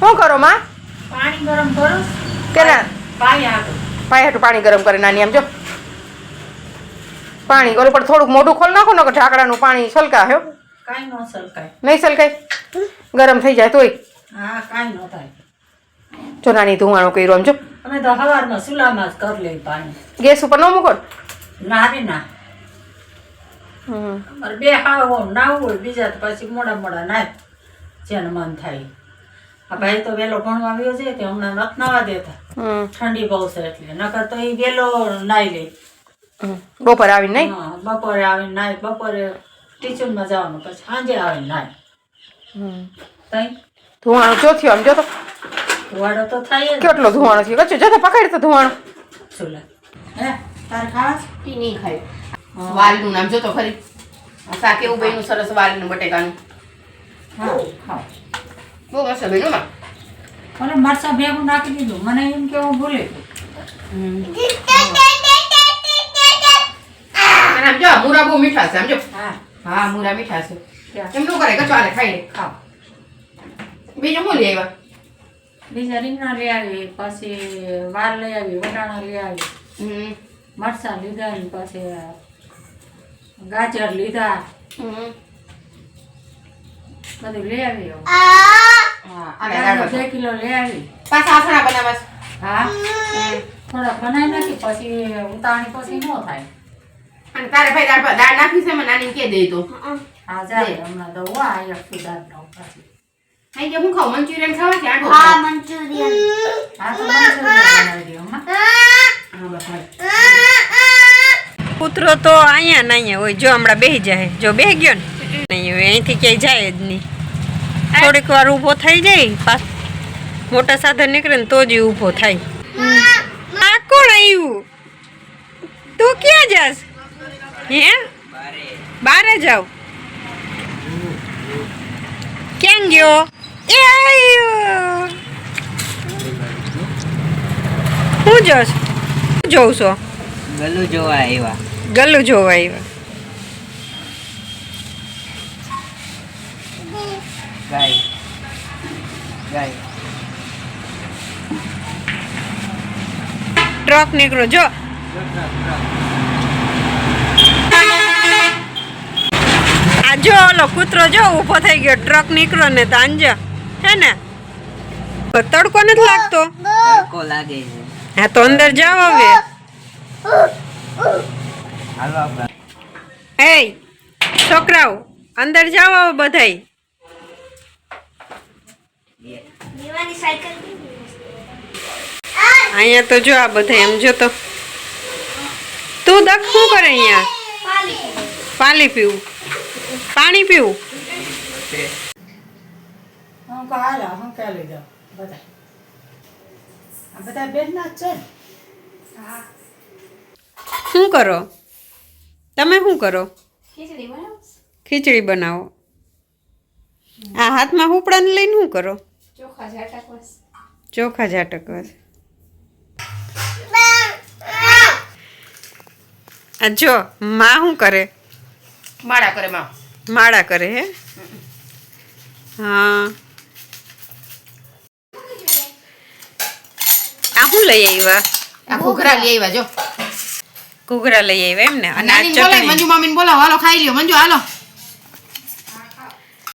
શું કરો માં? પાણી ગરમ કરું. કેના? પાય હાટું. પાણી ગરમ કરે નાની આમ જો. પાણી ઓલું પણ થોડુંક મોઢું ખોલ નાખો ને કે ઢાંકણાનું પાણી સલકા હો. કાંઈ ન સલકાય નહીં સલકાય ગરમ થઈ જાય તોય. હા કાંઈ ન થાય. જો નાની ધુવાણો કર્યો આમ જો. અમે તો સવારમાં ચૂલામાં જ કરી લઈએ પાણી. ગેસ ઉપર ન મૂકો ના? રે ના. બે હાવ નાવું હોય બીજા તો પછી મોડા મોડા નાય જેને મન થાય. આ ભાઈ તો વહેલો ભણવા આવ્યો છે તે હમણાં નખ નાવા દેતા. ઠંડી બહુ છે એટલે. નકર તો એ વેલો નાઈ લે. બપોરે બપોર આવીને નહીં બપોરે આવીને નાઈ. બપોરે ટીચરમાં જવાનું પછી સાંજે આવીને નાઈ. હમ. તઈ? ધુવાણો જો થયો આમ જો તો? ધુવાડો તો થાય કેટલો ધુવાણો થયો? કચ્છું જો પકડી તો ધુવાણો. ચૂલા. હે તાર ખાવા છે? નહીં ખાય. વાલનું નામ જો તો ખરી. શાક એવું બન્યું સરસ વાલનું બટેકાનું. હા ખાઓ બહુ મસ્ત બન્યું માં મને ભેગું નાખી દીધું. મને એમ કે હું ભૂલી. આમ જો મૂરા બહુ મીઠા છે આમ જો. હા. હા મૂરા મીઠા છે. એમ નું કરે કચવાલે ખાઈ લે. ખાવ બીજું હું લઈ આવ્યા? બીજા રીંગણા લઈ આવી પછી વાર લઈ આવી વટાણા લઈ આવી. હમ. મરચાં લીધા ને પછી ગાજર લીધા. હમ. બધું લઈ આવી દાળ. બે કિલો લઈ આવી. પાછા આસણા બનાવવા હા? થોડા બનાવી નાખી પછી ઉતાવળી પછી ન થાય. અને તારે ભાઈ દાળ દાળ નાખી છે મને નાની કે દે તો. હા જાય હમણાં તો હું આ એક સુધાર દઉં પછી. અહીં કે હું ખાઉં? મંચુરિયન ખાવા કે આંટો? હા મંચુરિયન. હા તો મંચુરિયન બનાવી દઉં હા બસ કૂતરો તો અહીંયા ને અહીંયા હોય જો હમણાં બેસી જાય. જો બેસી ગયો ને નહીં અહીંથી ક્યાંય જાય જ નહીં. થોડીક વાર ઊભો થઈ જાય પાછ મોટા સાધન નીકળે ને તો જ ઊભો થાય. આ કોણ આવ્યું તું ક્યાં જાસ હે? બારે જાવ. ક્યાં ગયો? એ આવ્યો હું જોશ જોઉં છો. ગલુ જોવા આવ્યા ગલ્લું જોવા આવ્યા ગાય. ગાય. ટ્રક નીકળો જો. આ જો ઓલો કૂતરો જો ઊભો થઈ ગયો ટ્રક નીકળો ને તો આંજા. હે ને? તડકો નથી લાગતો? તડકો લાગે. હા તો અંદર જાઓ હવે. હાલો એ છોકરાઓ અંદર જાઓ હવે બધાય. દીવાની સાયકલ અહીંયા તો જો આ બધા એમ જો તો. તું દખ શું કરે અહીંયા? પાલી પીવું. પાણી પીવું. શું કરો? તમે શું કરો? ખીચડી બનાવો? આ હાથમાં હુપડાને લઈને શું કરો? ચોખા ઝાટકવાસ. ચોખા ઝાટકવા આ જો માં શું કરે? માળા કરે માં. માળા કરે હે? હા. આ શું લઈ આવ્યા આ ઘૂઘરા લઈ આવ્યા જો. ઘૂઘરા લઈ આવ્યા એમ ને? અને આ ચટણી. મંજુ મામીને બોલાવો. હાલો ખાઈ લ્યો. મંજુ હાલો.